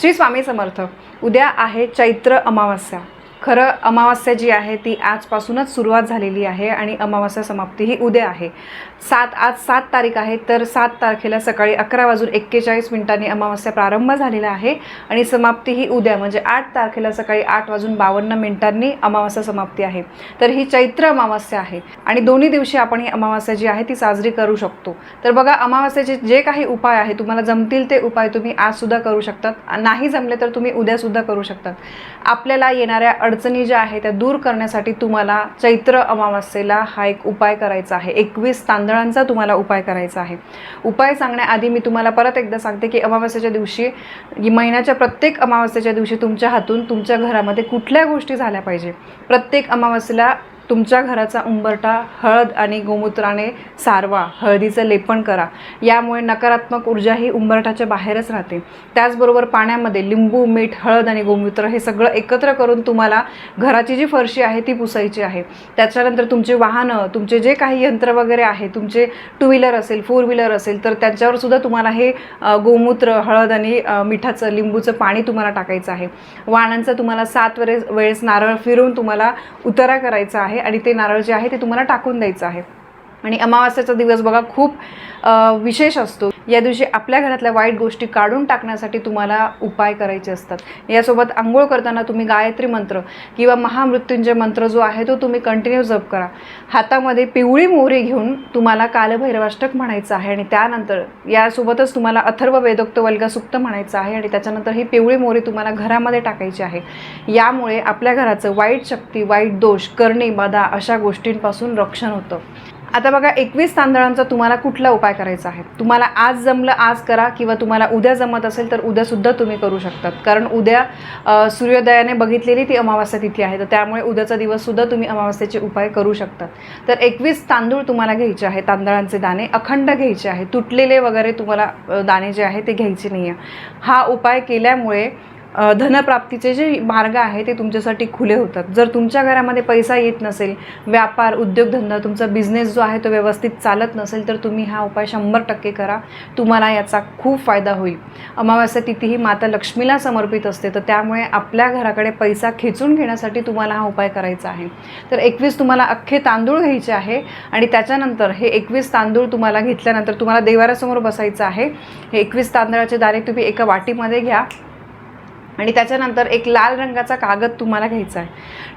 श्री स्वामी समर्थ. उद्या आहे चैत्र अमावस्या. खरं अमावास्या जी आहे ती आजपासूनच सुरुवात झालेली आहे आणि अमावास्या समाप्ती ही उद्या आहे. सात आज सात तारीख आहे तर सात तारखेला सकाळी अकरा वाजून एक्केचाळीस मिनिटांनी अमावस्या प्रारंभ झालेला आहे आणि समाप्ती ही उद्या म्हणजे आठ तारखेला सकाळी आठ वाजून बावन्न मिनिटांनी अमावास्या समाप्ती आहे. तर ही चैत्र अमावास्या आहे आणि दोन्ही दिवशी आपण ही अमावास्या जी आहे ती साजरी करू शकतो. तर बघा अमावास्याचे जे काही उपाय आहे तुम्हाला जमतील ते उपाय तुम्ही आजसुद्धा करू शकतात. नाही जमले तर तुम्ही उद्यासुद्धा करू शकतात. आपल्याला येणाऱ्या अडचणी ज्या आहेत त्या दूर करण्यासाठी तुम्हाला चैत्र अमावास्येला हा एक उपाय करायचा आहे. एकवीस तांदळांचा तुम्हाला उपाय करायचा आहे. उपाय सांगण्याआधी मी तुम्हाला परत एकदा सांगते की अमावास्येच्या दिवशी महिन्याच्या प्रत्येक अमावास्येच्या दिवशी तुमच्या हातून तुमच्या घरामध्ये कुठल्या गोष्टी झाल्या पाहिजे. प्रत्येक अमावास्येला तुमच्या घराचा उंबरठा हळद आणि गोमूत्राने सारवा हळदीचं लेपन करा. यामुळे नकारात्मक ऊर्जा ही उंबरठाच्या बाहेरच राहते. त्याचबरोबर पाण्यामध्ये लिंबू मीठ हळद आणि गोमूत्र हे सगळं एकत्र करून तुम्हाला घराची जी फरशी आहे ती पुसायची आहे. त्याच्यानंतर तुमचे वाहनं तुमचे जे काही यंत्र वगैरे आहे तुमचे टू व्हीलर असेल फोर व्हीलर असेल तर त्याच्यावर सुद्धा तुम्हाला हे गोमूत्र हळद आणि मिठाचं लिंबूचं पाणी तुम्हाला टाकायचं आहे. वाहनांचं तुम्हाला सात वेळेस वेळेस नारळ फिरून तुम्हाला उतारा करायचा आहे. आणि ते नारळ जे आहे ते तुम्हाला टाकून द्यायचं आहे. आणि अमावास्याचा दिवस बघा खूप विशेष असतो. या दिवशी आपल्या घरातल्या वाईट गोष्टी काढून टाकण्यासाठी तुम्हाला उपाय करायचे असतात. यासोबत आंघोळ करताना तुम्ही गायत्री मंत्र किंवा महामृत्युंजय मंत्र जो आहे तो तुम्ही कंटिन्यू जप करा. हातामध्ये पिवळी मोहरी घेऊन तुम्हाला कालभैरवाष्टक म्हणायचं आहे आणि त्यानंतर यासोबतच तुम्हाला अथर्व वेदोक्त वल्गासुक्त म्हणायचं आहे आणि त्याच्यानंतर ही पिवळी मोहरी तुम्हाला घरामध्ये टाकायची आहे. यामुळे आपल्या घराचं वाईट शक्ती वाईट दोष करणे बाधा अशा गोष्टींपासून रक्षण होतं. आता बघा एकवीस तांदळांचा तुम्हाला कुठला उपाय करायचा आहे? तुम्हाला आज जमलं आज करा किंवा तुम्हाला उद्या जमत असेल तर उद्यासुद्धा तुम्ही करू शकतात. कारण उद्या सूर्योदयाने बघितलेली ती अमावास्या तिथे आहे तर त्यामुळे उद्याचा दिवससुद्धा तुम्ही अमावास्याचे उपाय करू शकतात. तर एकवीस तांदूळ तुम्हाला घ्यायचे आहे तांदळांचे दाणे अखंड घ्यायचे आहे तुटलेले वगैरे तुम्हाला दाणे जे आहे ते घ्यायचे नाही आहे हा उपाय केल्यामुळे धनप्राप्तीचे जे मार्ग आहे ते तुमच्यासाठी खुले होतात. जर तुमच्या घरामध्ये पैसा येत नसेल व्यापार उद्योगधंदा तुमचा बिझनेस जो आहे तो व्यवस्थित चालत नसेल तर तुम्ही हा उपाय शंभर टक्के करा. तुम्हाला याचा खूप फायदा होईल. अमावास्या तिथी ही माता लक्ष्मीला समर्पित असते तर त्यामुळे आपल्या घराकडे पैसा खेचून घेण्यासाठी तुम्हाला हा उपाय करायचा आहे. तर एकवीस तुम्हाला अख्खे तांदूळ घ्यायचे आहे आणि त्याच्यानंतर हे एकवीस तांदूळ तुम्हाला घेतल्यानंतर तुम्हाला देवाऱ्यासमोर बसायचं आहे. हे एकवीस तांदळाचे दाणे तुम्ही एका वाटीमध्ये घ्या. आणि त्याच्यानंतर एक लाल रंगाचा कागद तुम्हाला घ्यायचा आहे.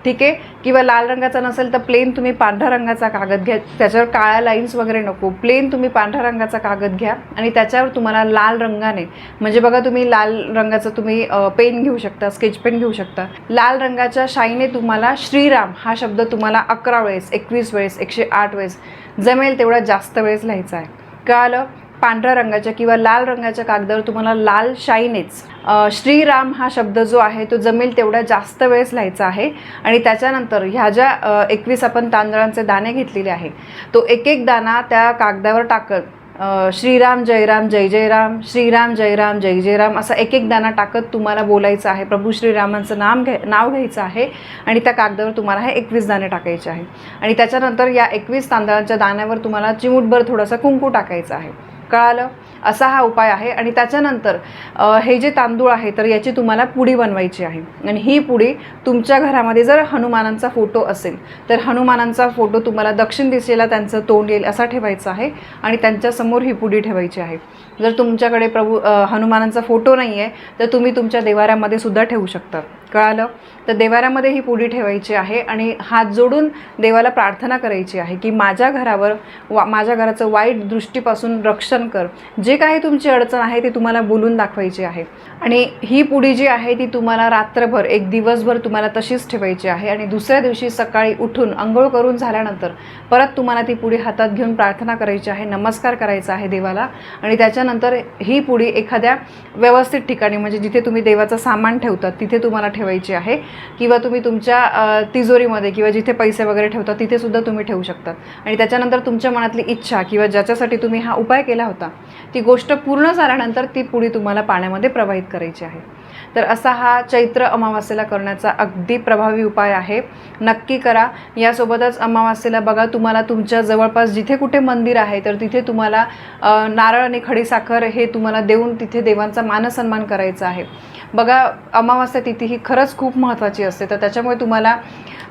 ठीक आहे? किंवा लाल रंगाचा नसेल तर प्लेन तुम्ही पांढऱ्या रंगाचा कागद घ्या. त्याच्यावर काळ्या लाईन्स वगैरे नको. प्लेन तुम्ही पांढऱ्या रंगाचा कागद घ्या आणि त्याच्यावर तुम्हाला लाल रंगाने म्हणजे बघा तुम्ही लाल रंगाचं तुम्ही पेन घेऊ शकता स्केच पेन घेऊ शकता. लाल रंगाच्या शाईने तुम्हाला श्रीराम हा शब्द तुम्हाला अकरा वेळेस एकवीस वेळेस एकशे आठ वेळेस जमेल तेवढा जास्त वेळेस लिहायचा आहे. कळालं? पांढऱ्या रंगाच्या किंवा लाल रंगाच्या कागदावर तुम्हाला लाल शाईनेच श्रीराम हा शब्द जो आहे तो जमेल तेवढ्या जास्त वेळेस लिहायचा आहे. आणि त्याच्यानंतर ह्या ज्या एकवीस आपण तांदळांचे दाणे घेतलेले आहे तो एक एक दाणा त्या कागदावर टाकत श्रीराम जयराम जय जयराम श्रीराम जयराम जय जयराम असा एक एक दाणा टाकत तुम्हाला बोलायचं आहे. प्रभू श्रीरामांचं नाम घ्या नाव घ्यायचं आहे आणि त्या कागदावर तुम्हाला हे एकवीस दाणे टाकायचे आहे. आणि त्याच्यानंतर या एकवीस तांदळांच्या दाण्यावर तुम्हाला चिमूटभर थोडासा कुंकू टाकायचा आहे. कळालं असा हा उपाय आहे. आणि त्याच्यानंतर हे जे तांदूळ आहे तर याची तुम्हाला पुडी बनवायची आहे. आणि ही पुडी तुमच्या घरामध्ये जर हनुमानांचा फोटो असेल तर हनुमानांचा फोटो तुम्हाला दक्षिण दिशेला त्यांचं तोंड येईल असा ठेवायचा आहे. आणि त्यांच्यासमोर ही पुडी ठेवायची आहे. जर तुमच्याकडे प्रभू हनुमानांचा फोटो नाही आहे तर तुम्ही तुमच्या देवाऱ्यामध्ये सुद्धा ठेवू शकता. कळालं तर देवाऱ्यामध्ये ही पुडी ठेवायची आहे आणि हात जोडून देवाला प्रार्थना करायची आहे की माझ्या घरावर वा माझ्या घराचं वाईट दृष्टीपासून रक्षण कर. जे काही तुमची अडचण आहे ती तुम्हाला बोलून दाखवायची आहे. आणि ही पुडी जी आहे ती तुम्हाला रात्रभर एक दिवसभर तुम्हाला तशीच ठेवायची आहे आणि दुसऱ्या दिवशी सकाळी उठून आंघोळ करून झाल्यानंतर परत तुम्हाला ती पुडी हातात घेऊन प्रार्थना करायची आहे नमस्कार करायचा आहे देवाला. आणि त्याच्यानंतर ही पुडी एखाद्या व्यवस्थित ठिकाणी म्हणजे जिथे तुम्ही देवाचं सामान ठेवतात तिथे तुम्हाला ठेवायची आहे किंवा तुम्ही तुमच्या तिजोरीमध्ये किंवा जिथे पैसे वगैरे ठेवता तिथे सुद्धा तुम्ही ठेवू शकतात आणि त्याच्यानंतर तुमच्या मनातली इच्छा किंवा ज्याच्यासाठी तुम्ही हा उपाय केला होता ती गोष्ट पूर्ण झाल्यानंतर ती पुढे तुम्हाला पाण्यामध्ये प्रवाहित करायची आहे. तर असा हा चैत्र अमावास्येला करण्याचा अगदी प्रभावी उपाय आहे. नक्की करा. यासोबतच अमावास्येला बघा तुम्हाला तुमच्या जवळपास जिथे कुठे मंदिर आहे तर तिथे तुम्हाला नारळ आणि खडीसाखर हे तुम्हाला देऊन तिथे देवांचा मानसन्मान करायचा आहे. बघा अमावास्या तिथी ही खरंच खूप महत्त्वाची असते. तर त्याच्यामुळे तुम्हाला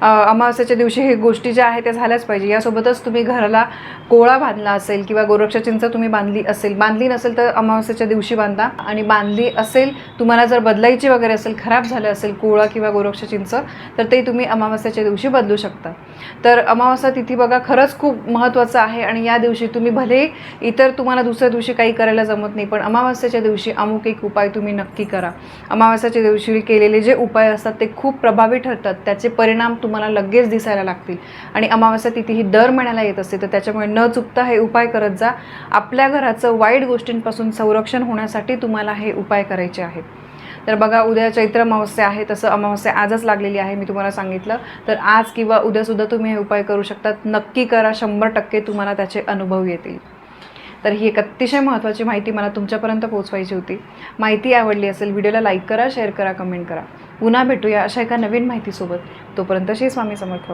अमावास्याच्या दिवशी हे गोष्टी ज्या आहेत त्या झाल्याच पाहिजे. यासोबतच तुम्ही घराला कोळा बांधला असेल किंवा गोरक्षा चिंच तुम्ही बांधली असेल बांधली नसेल तर अमावास्याच्या दिवशी बांधा. आणि बांधली असेल तुम्हाला जर बदलायची वगैरे असेल खराब झालं असेल कोळा किंवा गोरक्ष चिंच तर ते तुम्ही अमावास्याच्या दिवशी बदलू शकता. तर अमावास्या तिथी बघा खरंच खूप महत्त्वाचं आहे आणि या दिवशी तुम्ही भले इतर तुम्हाला दुसऱ्या दिवशी काही करायला जमत नाही पण अमावास्याच्या दिवशी अमुक एक उपाय तुम्ही नक्की करा. अमावास्याच्या दिवशी केलेले जे उपाय असतात ते खूप प्रभावी ठरतात. त्याचे परिणाम तुम्हाला लगेच दिसायला लागतील. आणि अमावास्या तिथी ही दर महिन्याला येत असते तर त्याच्यामुळे न चुकता हे उपाय करत जा. आपल्या घराचं वाईट गोष्टींपासून संरक्षण होण्यासाठी तुम्हाला हे उपाय करायचे आहेत. तर बघा उद्या चैत्र अमावस्या आहे तसं अमावस्या आजच लागलेली आहे मी तुम्हाला सांगितलं. तर आज किंवा उद्यासुद्धा तुम्ही हे उपाय करू शकतात. नक्की करा शंभर टक्के तुम्हाला त्याचे अनुभव येतील. तर ही एक अतिशय महत्त्वाची माहिती मला तुमच्यापर्यंत पोहोचवायची होती. माहिती आवडली असेल व्हिडिओला लाईक करा शेअर करा कमेंट करा. पुन्हा भेटूया अशा एका नवीन माहितीसोबत. तोपर्यंत श्री स्वामी समर्थ.